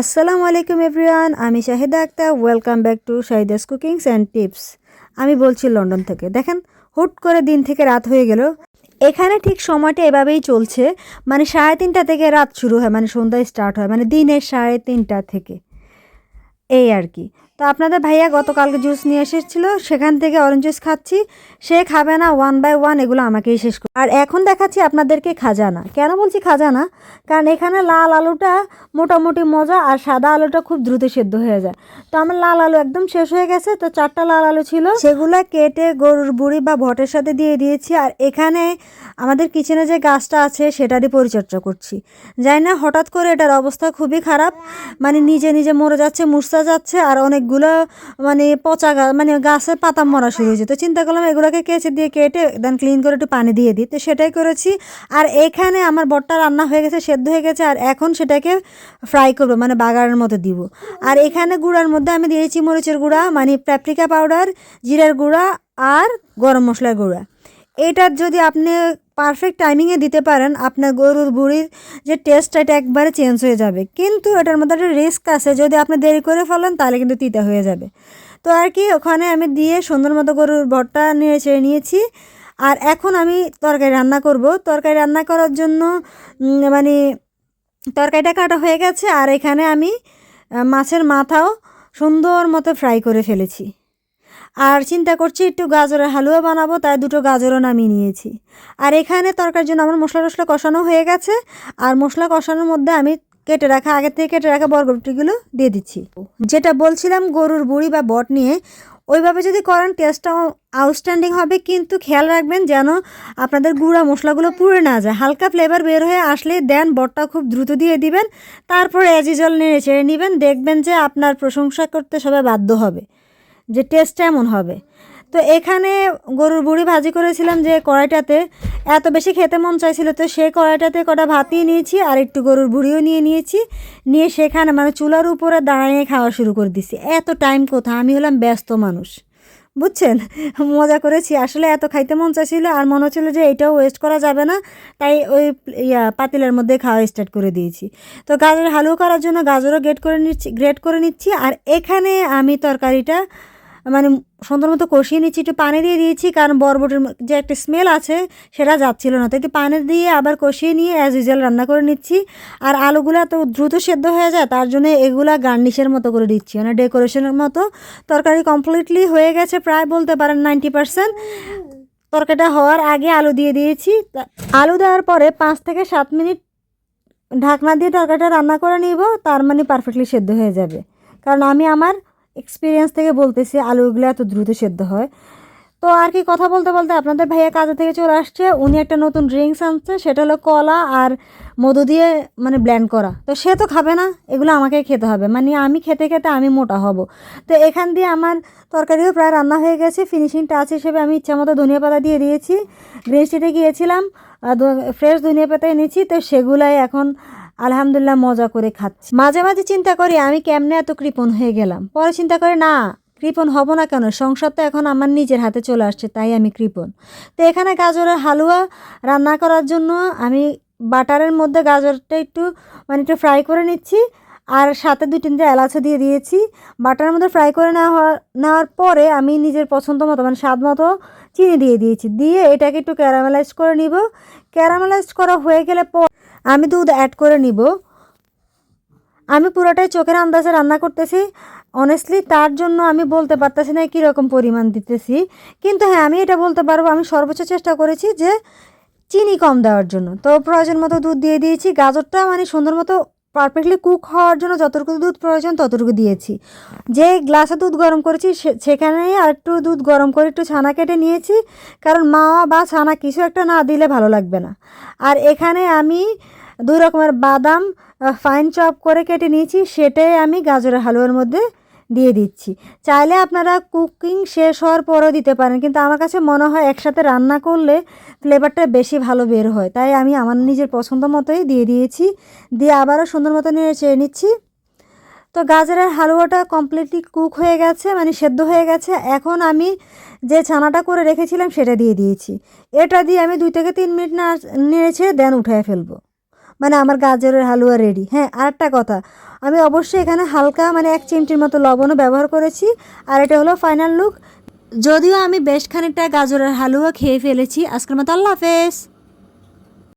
আসসালামু আলাইকুম এভরিওয়ান, আমি Shahida Akhtar welcome back to Shahida's cookings and tips আমি বলছি লন্ডন থেকে। দেখেন, হুট করে দিন থেকে রাত হয়ে গেল। এখানে ঠিক সময়টা এভাবেই চলছে। মানে সাড়ে তিনটা থেকে রাত শুরু হয় মানে সন্ধ্যায় স্টার্ট হয় মানে দিনের সাড়ে তিনটা থেকে। এই আর কি। তো আপনাদের ভাইয়া গতকালকে জুস নিয়ে এসেছিল, সেখান থেকে অরেঞ্জ জুস খাচ্ছি, সে খাবে না ওয়ান বাই ওয়ান এগুলো আমাকেই শেষ করে আর এখন দেখাচ্ছি আপনাদেরকে খাজানা। কেন বলছি খাজানা? কারণ এখানে লাল আলুটা মোটামুটি মজা আর সাদা আলুটা খুব দ্রুত সেদ্ধ হয়ে যায়। তো আমার লাল আলু একদম শেষ হয়ে গেছে, তো চারটা লাল আলু ছিল। সেগুলো কেটে গরুর বুড়ি বা ভটের সাথে দিয়ে দিয়েছি, আর এখানে আমাদের কিচেনে যে গাছটা আছে, সেটারই পরিচর্যা করছি। জানি না, হঠাৎ করে এটার অবস্থা খুবই খারাপ। মানে নিজে নিজে মরে যাচ্ছে মুসা যাচ্ছে, আর অনেকগুলো মানে পচা গাছ মানে গাছের পাতা মরা শুরু হয়েছে। তো চিন্তা করলাম এগুলোকে কেচে দিয়ে কেটে দেন ক্লিন করে একটু পানি দিয়ে দিই। তো সেটাই করেছি। আর এখানে আমার বটটা রান্না হয়ে গেছে, সেদ্ধ হয়ে গেছে, আর এখন সেটাকে ফ্রাই করব মানে বাগারের মতো দিব। আর এখানে গুঁড়ার মধ্যে আমি দিয়েছি মরিচের গুঁড়া মানে প্যাপ্রিকা পাউডার জিরার গুঁড়া, আর গরম মশলার গুঁড়া। এটার যদি আপনি পারফেক্ট টাইমিংয়ে দিতে পারেন, আপনার গরুর বুড়ির যে টেস্টটা এটা একবারে চেঞ্জ হয়ে যাবে। কিন্তু এটার মধ্যে একটা রিস্ক আছে, যদি আপনি দেরি করে ফেলেন, তাহলে কিন্তু তিতা হয়ে যাবে। তো আর কি, ওখানে আমি দিয়ে সুন্দর মতো গরুর ভরটা নিয়ে ছেড়ে নিয়েছি। আর এখন আমি তরকারি রান্না করব। তরকারি রান্না করার জন্য মানে তরকারিটা কাটা হয়ে গেছে। আর এখানে আমি মাছের মাথাও সুন্দর মতো ফ্রাই করে ফেলেছি। আর চিন্তা করছি একটু গাজরের হালুয়া বানাবো, তাই দুটো গাজরও নামিয়ে নিয়েছি। আর এখানে তরকারির জন্য আমার মশলা টশলা কষানো হয়ে গেছে। আর মশলা কষানোর মধ্যে আমি কেটে রাখা, আগে থেকে কেটে রাখা বরবটিগুলো দিয়ে দিচ্ছি। যেটা বলছিলাম গরুর বুড়ি বা বট নিয়ে, ওইভাবে যদি করেন টেস্টটা আউটস্ট্যান্ডিং হবে। কিন্তু খেয়াল রাখবেন যেন আপনাদের গুঁড়া মশলাগুলো পুড়ে না যায়। হালকা ফ্লেভার বের হয়ে আসলে দেন বটটা খুব দ্রুত দিয়ে দিবেন। তারপর অ্যাজ ইউজুয়াল নেড়ে ছেড়ে নেবেন। দেখবেন যে আপনার প্রশংসা করতে সবাই বাধ্য হবে। যে টেস্টটা এমন হবে। তো এখানে গরুর বুড়ি ভাজি করেছিলাম যে কড়াইটাতে, এত বেশি খেতে মন চাইছিল তো সেই কড়াইটাতে কটা ভাতই নিয়েছি আর একটু গরুর বুড়িও নিয়ে নিয়েছি। নিয়ে সেখানে মানে চুলার উপরে দাঁড়িয়ে খাওয়া শুরু করে দিছি। এত টাইম কোথা আমি হলাম ব্যস্ত মানুষ। বুঝছেন? মজা করেছি। আসলে এত খাইতে মন চাইছিল আর মনে হচ্ছিল যে এটাও ওয়েস্ট করা যাবে না। তাই ওই ইয়া পাতিলের মধ্যে খাওয়া স্টার্ট করে দিয়েছি। তো গাজর হালুয়া করার জন্য গাজরও গ্রেট করে নিচ্ছি গ্রেট করে নিচ্ছি। আর এখানে আমি তরকারিটা মানে সুন্দর মতো কষিয়ে নিচ্ছি, একটু পানি দিয়ে দিয়েছি, কারণ বরবটির যে একটা স্মেল আছে সেটা যাচ্ছিল না। তো একটু পানি দিয়ে আবার কষিয়ে নিয়ে অ্যাজ ইউজুয়াল রান্না করে নিচ্ছি। আর আলুগুলো এত দ্রুত সেদ্ধ হয়ে যায়, তার জন্য এগুলা গার্নিশের মতো করে দিচ্ছি। মানে ডেকোরেশনের মতো। তরকারি কমপ্লিটলি হয়ে গেছে প্রায় বলতে পারেন নাইনটি পার্সেন্ট তরকারিটা হওয়ার আগে আলু দিয়ে দিয়েছি। তা- আলু দেওয়ার পরে পাঁচ থেকে সাত মিনিট ঢাকনা দিয়ে তরকারিটা রান্না করে নিব, তার মানে পারফেক্টলি সেদ্ধ হয়ে যাবে। কারণ আমি আমার এক্সপিরিয়েন্স থেকে বলতেছি, আলুগুলো এত দ্রুত সেদ্ধ হয়। তো আর কি কথা বলতে বলতে আপনাদের ভাইয়া কাজে থেকে চলে আসছে। উনি একটা নতুন ড্রিঙ্কস আনছে, সেটা হলো কলা আর মধু দিয়ে মানে ব্ল্যান্ড করা। তো সে তো খাবে না, এগুলো আমাকে খেতে হবে। মানে আমি খেতে খেতে আমি মোটা হব। তো এখান দিয়ে আমার তরকারিও প্রায় রান্না হয়ে গেছে। ফিনিশিং টাচ হিসেবে আমি ইচ্ছা মতো ধনিয়া পাতা দিয়ে দিয়েছি। গ্রিন স্ট্রিটে গিয়েছিলাম ফ্রেশ ধনিয়া পাতা এনেছি। তো সেগুলাই এখন আলহামদুলিল্লাহ মজা করে খাচ্ছি। মাঝে মাঝে চিন্তা করি, আমি কেমনে এত কৃপণ হয়ে গেলাম? পরে চিন্তা করি, না, কৃপণ হব না কেন? সংসার তো এখন আমার নিজের হাতে চলে আসছে, তাই আমি কৃপণ। তো এখানে গাজরের হালুয়া রান্না করার জন্য আমি বাটারের মধ্যে গাজরটা একটু মানে একটু ফ্রাই করে নিচ্ছি। আর সাথে দুই তিনটে এলাচও দিয়ে দিয়েছি। বাটারের মধ্যে ফ্রাই করে নেওয়া নেওয়ার পরে আমি নিজের পছন্দ মতো মানে স্বাদ মতো চিনি দিয়ে দিয়েছি। দিয়ে এটাকে একটু ক্যারামেলাইজ করে নিব। ক্যারামেলাইজ করা হয়ে গেলে পর আমি দুধ অ্যাড করে নিব। আমি পুরোটাই চোখের আন্দাজে রান্না করতেছি। অনেস্টলি তার জন্য আমি বলতে পারতেছি না কীরকম পরিমাণ দিতেছি। কিন্তু হ্যাঁ আমি এটা বলতে পারব, আমি সর্বোচ্চ চেষ্টা করেছি যে চিনি কম দেওয়ার জন্য। তো প্রয়োজন মতো দুধ দিয়ে দিয়েছি। গাজরটা মানে সুন্দর মতো পারফেক্টলি কুক হওয়ার জন্য যতটুকু দুধ প্রয়োজন ততটুকু দিয়েছি। যে গ্লাসে দুধ গরম করেছি সে- সেখানেই আর একটু দুধ গরম করে একটু ছানা কেটে নিয়েছি, কারণ মা বা ছানা কিছু একটা না দিলে ভালো লাগবে না। আর এখানে আমি দুই রকমের বাদাম ফাইন চপ করে কেটে নিয়েছি, সেটাই আমি গাজরের হালুয়ার মধ্যে দিয়ে দিচ্ছি। চাইলে আপনারা কুকিং শেষ হওয়ার পরও দিতে পারেন, কিন্তু আমার কাছে মনে হয় একসাথে রান্না করলে ফ্লেভারটা বেশি ভালো বের হয়। তাই আমি আমার নিজের পছন্দ মতোই দিয়ে দিয়েছি। দিয়ে আবারও সুন্দর মতো নিয়ে চেয়ে নিচ্ছি। তো গাজরের হালুয়াটা কমপ্লিটলি কুক হয়ে গেছে মানে সেদ্ধ হয়ে গেছে। এখন আমি যে ছানাটা করে রেখেছিলাম সেটা দিয়ে দিয়েছি। এটা দিয়ে আমি দুই থেকে তিন মিনিট না নেড়েছে দেন উঠিয়ে ফেলব। মানে আমার গাজরের হালুয়া রেডি হ্যাঁ আরেকটা কথা, আমি অবশ্যই এখানে হালকা মানে এক চিমটির মতো লবণও ব্যবহার করেছি, আর এটা হলো ফাইনাল লুক যদিও আমি বেশ খানিকটা গাজরের হালুয়া খেয়ে ফেলেছি। আজকের মতো আল্লাহ হাফেজ।